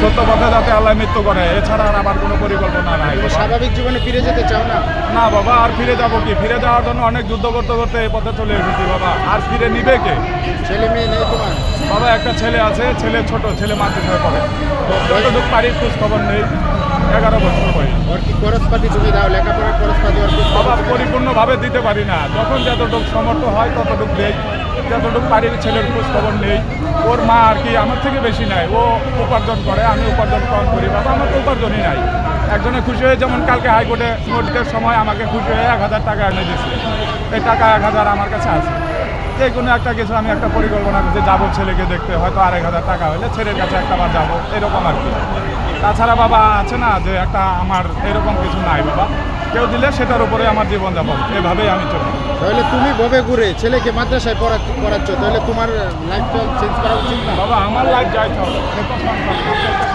সত্য পথে যাতে আল্লাহ মৃত্যু করে এছাড়া আর আমার কোনো পরিকল্পনা নাই স্বাভাবিক জীবনে ফিরে যেতে চাও না? না বাবা আর ফিরে যাব কি? ফিরে যাওয়ার জন্য অনেক যুদ্ধ করতে করতে এই পথে চলে এসেছি বাবা। আর ফিরে নিবে কে? ছেলে মেয়ে নেই তোমার? বাবা একটা ছেলে আছে ছেলে ছোট ছেলে মাতৃ পড়ে। তো যতটুকু পারি খোঁজ খবর নেই এগারো বছর বয়স। ওর কি খরচপাতি তুমি দাও লেখাপড়ার খরচপাতি বাবা পরিপূর্ণভাবে দিতে পারি না। যখন যতটুক সমর্থ হয় ততটুকু দেই। যতটুকু পারি ছেলের খোঁজ খবর নেই। ওর মা আর কি আমার থেকে বেশি নাই। ও উপার্জন করে, আমি উপার্জন কম করি, বাবা আমার তো উপার্জনই নাই। একজনে খুশি হয়ে যেমন কালকে হাইকোর্টে নোটিশের সময় আমাকে খুশি হয়ে এক হাজার টাকা এনে দিচ্ছে এই টাকা এক হাজার আমার কাছে আছে। যে কোনো একটা কিছু আমি একটা পরিকল্পনা করছি, যাব ছেলেকে দেখতে, হয়তো আরেক হাজার টাকা হলে ছেলের কাছে একটা বার যাব, এরকম আর কি। তাছাড়া বাবা আছে না যে একটা আমার এরকম কিছু নাই বাবা। কেউ দিলে সেটার উপরে আমার জীবন যাপন এভাবেই আমি চলি। তাহলে তুমি ভবে ঘুরে ছেলেকে মাদ্রাসায় পড়া- পড়াচ্ছ, তাহলে তোমার লাইফস্টাইল চেঞ্জ করা উচিত না? বাবা, আমার লাইফ যাইতে হবে। সে তো সংসার করতে